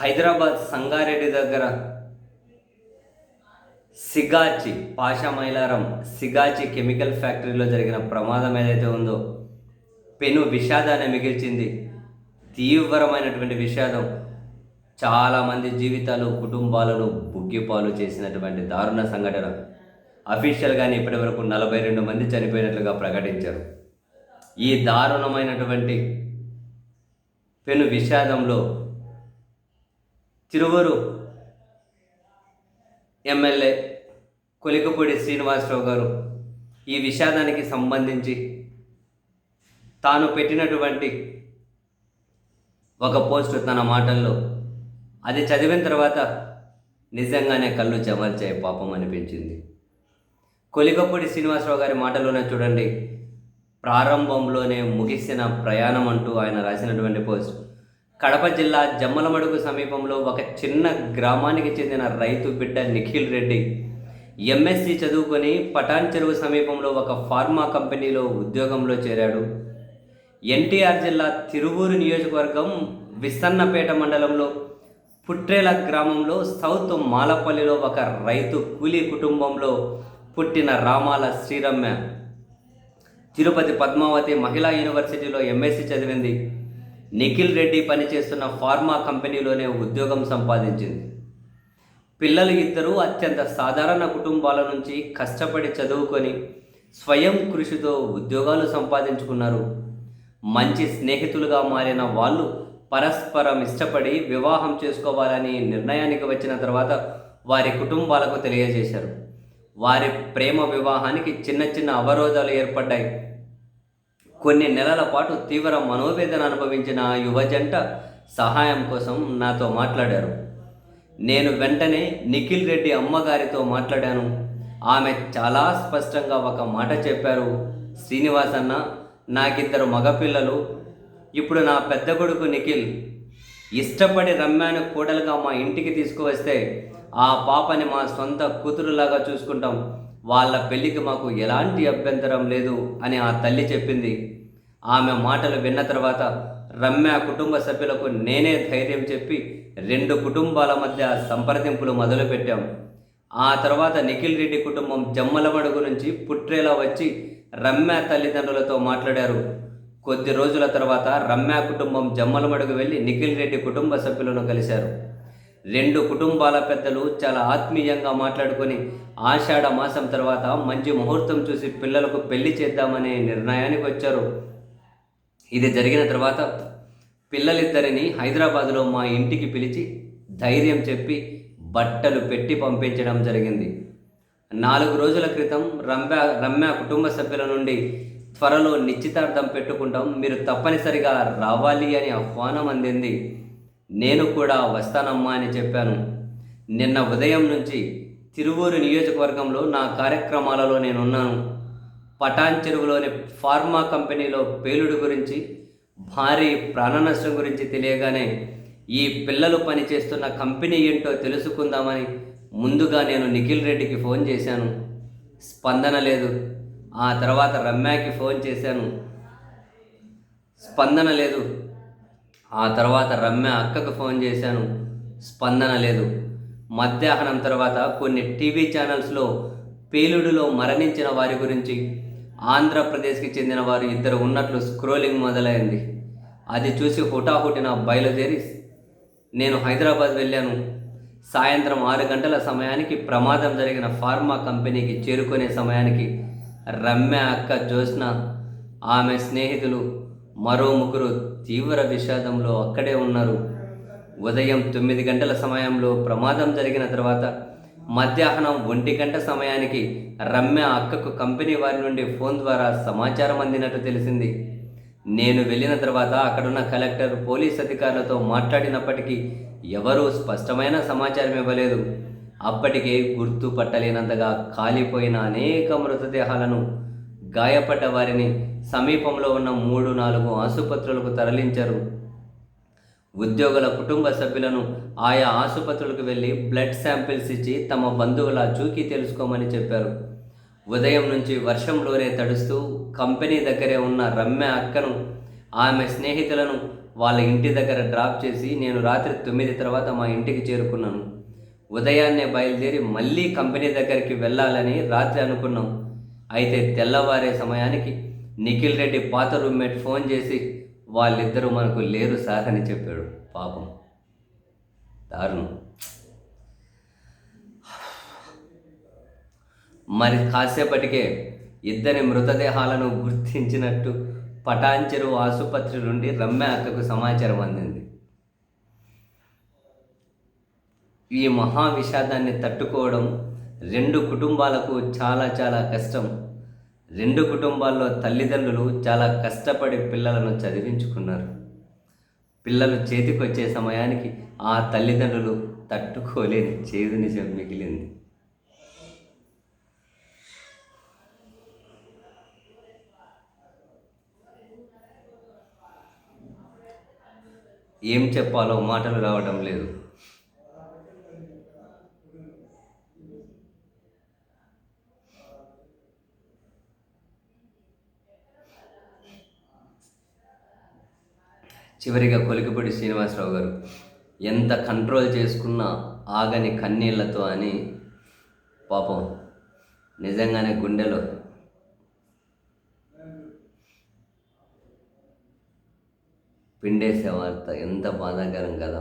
హైదరాబాద్ సంగారెడ్డి దగ్గర Sigachi Pashamylaram Sigachi chemical ఫ్యాక్టరీలో జరిగిన ప్రమాదం ఏదైతే ఉందో పెను విషాదాన్ని మిగిల్చింది. తీవ్రమైనటువంటి విషాదం. చాలామంది జీవితాలు కుటుంబాలను బుగ్గిపాలు చేసినటువంటి దారుణ సంఘటన. అఫీషియల్గానే ఇప్పటి వరకు నలభై రెండు మంది చనిపోయినట్లుగా ప్రకటించారు. ఈ దారుణమైనటువంటి పెను విషాదంలో తిరువూరు ఎమ్మెల్యే కొలికపూడి శ్రీనివాసరావు గారు ఈ విషాదానికి సంబంధించి తాను పెట్టినటువంటి ఒక పోస్ట్ తన మాటల్లో అది చదివిన తర్వాత నిజంగానే కళ్ళు చెమర్చాయి పాపం అనిపించింది. కొలికపూడి శ్రీనివాసరావు గారి మాటలోనే చూడండి ప్రారంభంలోనే ముగిసిన ప్రయాణం అంటూ ఆయన రాసినటువంటి పోస్ట్. కడప జిల్లా జమ్మలమడుగు సమీపంలో ఒక చిన్న గ్రామానికి చెందిన రైతు బిడ్డ నిఖిల్ రెడ్డి ఎంఎస్సి చదువుకొని పటాన్ చెరువు సమీపంలో ఒక ఫార్మా కంపెనీలో ఉద్యోగంలో చేరాడు. ఎన్టీఆర్ జిల్లా తిరువూరు నియోజకవర్గం విస్తన్నపేట మండలంలో పుట్రేల గ్రామంలో సౌత్ మాలపల్లిలో ఒక రైతు కూలీ కుటుంబంలో పుట్టిన రామాల శ్రీరమ్య తిరుపతి పద్మావతి మహిళా యూనివర్సిటీలో ఎంఎస్సి చదివింది. నిఖిల్ రెడ్డి పనిచేస్తున్న ఫార్మా కంపెనీలోనే ఉద్యోగం సంపాదించింది. పిల్లలు ఇద్దరూ అత్యంత సాధారణ కుటుంబాల నుంచి కష్టపడి చదువుకొని స్వయం కృషితో ఉద్యోగాలు సంపాదించుకున్నారు. మంచి స్నేహితులుగా మారిన వాళ్ళు పరస్పరం ఇష్టపడి వివాహం చేసుకోవాలని నిర్ణయానికి వచ్చిన తర్వాత వారి కుటుంబాలకు తెలియజేశారు. వారి ప్రేమ వివాహానికి చిన్న చిన్న అవరోధాలు ఏర్పడ్డాయి. కొన్ని నెలల పాటు తీవ్ర మనోవేదన అనుభవించిన ఆ యువ జంట సహాయం కోసం నాతో మాట్లాడారు. నేను వెంటనే నిఖిల్ రెడ్డి అమ్మగారితో మాట్లాడాను. ఆమె చాలా స్పష్టంగా ఒక మాట చెప్పారు. శ్రీనివాస్ అన్న నాకిద్దరు మగపిల్లలు. ఇప్పుడు నా పెద్ద కొడుకు నిఖిల్. ఇష్టపడి రమ్యాను కోడలుగా మా ఇంటికి తీసుకువస్తే ఆ పాపని మా సొంత కూతురులాగా చూసుకుంటాం. వాళ్ళ పెళ్ళికి మాకు ఎలాంటి అభ్యంతరం లేదు అని ఆ తల్లి చెప్పింది. ఆమె మాటలు విన్న తర్వాత రమ్య కుటుంబ సభ్యులకు నేనే ధైర్యం చెప్పి రెండు కుటుంబాల మధ్య సంప్రదింపులు మొదలుపెట్టాం. ఆ తర్వాత నిఖిల్ రెడ్డి కుటుంబం జమ్మలమడుగు నుంచి పుట్రేలా వచ్చి రమ్య తల్లిదండ్రులతో మాట్లాడారు. కొద్ది రోజుల తర్వాత రమ్య కుటుంబం జమ్మలమడుగు వెళ్ళి నిఖిల్ రెడ్డి కుటుంబ సభ్యులను కలిశారు. రెండు కుటుంబాల పెద్దలు చాలా ఆత్మీయంగా మాట్లాడుకొని ఆషాఢ మాసం తర్వాత మంచి ముహూర్తం చూసి పిల్లలకు పెళ్ళి చేద్దామనే నిర్ణయానికి వచ్చారు. ఇది జరిగిన తర్వాత పిల్లలిద్దరిని హైదరాబాదులో మా ఇంటికి పిలిచి ధైర్యం చెప్పి బట్టలు పెట్టి పంపించడం జరిగింది. నాలుగు రోజుల క్రితం రమ్య రమ్య కుటుంబ సభ్యుల నుండి త్వరలో నిశ్చితార్థం పెట్టుకుంటాం మీరు తప్పనిసరిగా రావాలి అని ఆహ్వానం అందింది. నేను కూడా వస్తానమ్మా అని చెప్పాను. నిన్న ఉదయం నుంచి తిరువూరు నియోజకవర్గంలో నా కార్యక్రమాలలో నేనున్నాను. పటాన్ చెరువులోని ఫార్మా కంపెనీలో పేలుడు గురించి భారీ ప్రాణ నష్టం గురించి తెలియగానే ఈ పిల్లలు పనిచేస్తున్న కంపెనీ ఏంటో తెలుసుకుందామని ముందుగా నేను నిఖిల్ రెడ్డికి ఫోన్ చేశాను. స్పందన లేదు. ఆ తర్వాత రమ్యాకి ఫోన్ చేశాను. స్పందన లేదు. ఆ తర్వాత రమ్య అక్కకు ఫోన్ చేశాను. స్పందన లేదు. మధ్యాహ్నం తర్వాత కొన్ని టీవీ ఛానల్స్లో పేలుడులో మరణించిన వారి గురించి ఆంధ్రప్రదేశ్కి చెందిన వారు ఇద్దరు ఉన్నట్లు స్క్రోలింగ్ మొదలైంది. అది చూసి హుటాహుటిన బయలుదేరి నేను హైదరాబాద్ వెళ్ళాను. సాయంత్రం ఆరు గంటల సమయానికి ప్రమాదం జరిగిన ఫార్మా కంపెనీకి చేరుకునే సమయానికి రమ్య అక్క జ్యోత్స్న ఆమె స్నేహితులు మరో ముగ్గురు తీవ్ర విషాదంలో అక్కడే ఉన్నారు. ఉదయం తొమ్మిది గంటల సమయంలో ప్రమాదం జరిగిన తర్వాత మధ్యాహ్నం ఒంటి గంట సమయానికి రమ్య అక్కకు కంపెనీ వారి నుండి ఫోన్ ద్వారా సమాచారం అందినట్టు తెలిసింది. నేను వెళ్ళిన తర్వాత అక్కడున్న కలెక్టర్ పోలీస్ అధికారులతో మాట్లాడినప్పటికీ ఎవరూ స్పష్టమైన సమాచారం ఇవ్వలేదు. అప్పటికే గుర్తుపట్టలేనంతగా కాలిపోయిన అనేక మృతదేహాలను గాయపడ్డ వారిని సమీపంలో ఉన్న మూడు నాలుగు ఆసుపత్రులకు తరలించారు. ఉద్యోగుల కుటుంబ సభ్యులను ఆయా ఆసుపత్రులకు వెళ్ళి బ్లడ్ శాంపిల్స్ ఇచ్చి తమ బంధువుల చూకి తెలుసుకోమని చెప్పారు. ఉదయం నుంచి వర్షంలోనే తడుస్తూ కంపెనీ దగ్గరే ఉన్న రమ్య అక్కను ఆమె స్నేహితులను వాళ్ళ ఇంటి దగ్గర డ్రాప్ చేసి నేను రాత్రి తొమ్మిది తర్వాత మా ఇంటికి చేరుకున్నాను. ఉదయాన్నే బయలుదేరి మళ్ళీ కంపెనీ దగ్గరికి వెళ్ళాలని రాత్రి అనుకున్నాం. అయితే తెల్లవారే సమయానికి నిఖిల్ రెడ్డి పాత రూమ్మేట్ ఫోన్ చేసి వాళ్ళిద్దరూ మనకు లేరు సార్ అని చెప్పాడు. పాపం. దారుణం. మరి కాసేపటికే ఇద్దరి మృతదేహాలను గుర్తించినట్టు పటాంచెరు ఆసుపత్రి నుండి రమ్య అక్కకు సమాచారం అందింది. ఈ మహా విషాదాన్ని తట్టుకోవడం రెండు కుటుంబాలకు చాలా చాలా కష్టం. రెండు కుటుంబాల్లో తల్లిదండ్రులు చాలా కష్టపడి పిల్లలను చదివించుకున్నారు. పిల్లలు చేతికొచ్చే సమయానికి ఆ తల్లిదండ్రులు తట్టుకోలేని చేదు నిజం మిగిలింది. ఏం చెప్పాలో మాటలు రావడం లేదు. చివరిగా కొలికిపూడి శ్రీనివాసరావు గారు ఎంత కంట్రోల్ చేసుకున్నా ఆగని కన్నీళ్ళతో అని పాపం నిజంగానే గుండెలో పిండేసే వార్త ఎంత బాధాకరం కదా.